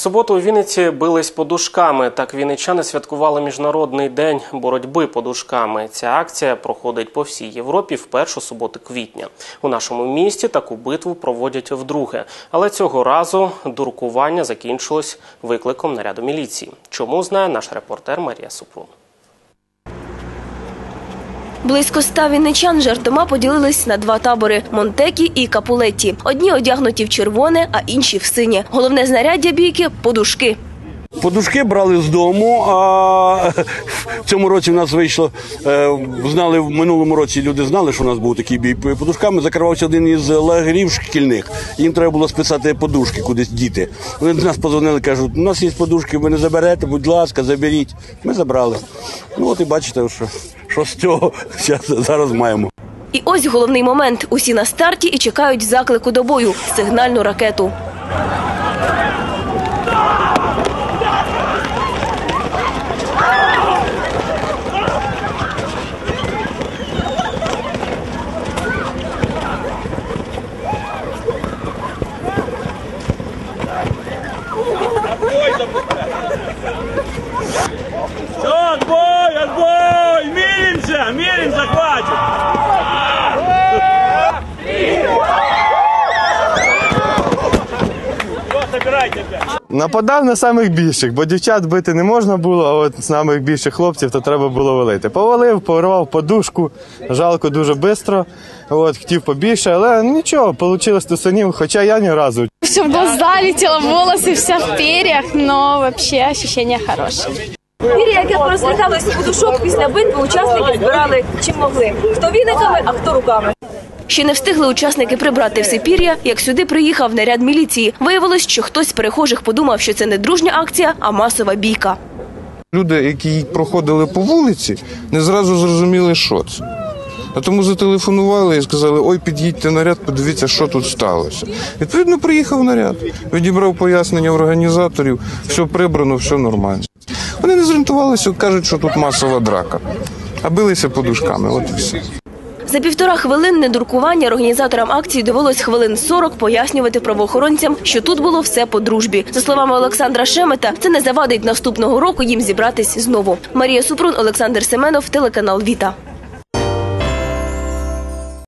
суботу у Вінниці бились подушками. Так вінничани святкували міжнародний день боротьби подушками. Ця акція проходить по всій Європі в першу суботу квітня. У нашому місті таку битву проводять вдруге. Але цього разу дуркування закінчилось викликом наряду міліції. Чому знає наш репортер Марія Супрун. Близько ста вінничан жартома поділились на два табори Монтекі і Капулетті. Одні одягнуті в червоне, а інші в синє. Головне знаряддя бійки подушки. Подушки брали з дому, а в цьому році в нас вийшло. е, Знали в минулому році люди знали, що у нас був такий бій подушками. Закривався один із лагерів шкільних. Їм треба було списати подушки кудись діти. Вони до нас позвонили, кажуть, у нас є подушки, ви не заберете, будь ласка, заберіть. Ми забрали. Ну от і бачите, що, що з цього зараз- маємо. І ось головний момент. Усі на старті і чекають заклику до бою сигнальну ракету. Опять. Нападав на самих більших, бо дівчат бити не можна було, а от самих більших хлопців то треба було валити. Повалив, порвав подушку, жалко дуже швидко. От, хотів побільше, але нічого, вийшло тусанів, хоча я ні разу. Все в глаза летело, волосы вся в перьях, но вообще ощущения хорошие. Пір'я, яке порозліталось з подушок після битви, учасники збирали чим могли. Хто віниками, а хто руками. Ще не встигли учасники прибрати все пір'я, як сюди приїхав наряд міліції. Виявилось, що хтось з перехожих подумав, що це не дружня акція, а масова бійка. Люди, які проходили по вулиці, не зразу зрозуміли, що це. А тому зателефонували і сказали: ой, під'їдьте наряд, подивіться, що тут сталося. Відповідно, приїхав наряд, відібрав пояснення організаторів, все прибрано, все нормально. Вони не зорієнтувалися, кажуть, що тут масова драка, а билися подушками. От і все. За півтора хвилинне дуркування організаторам акції довелось хвилин 40 пояснювати правоохоронцям, що тут було все по дружбі. За словами Олександра Шемета, це не завадить наступного року їм зібратись знову. Марія Супрун, Олександр Семенов, телеканал Віта.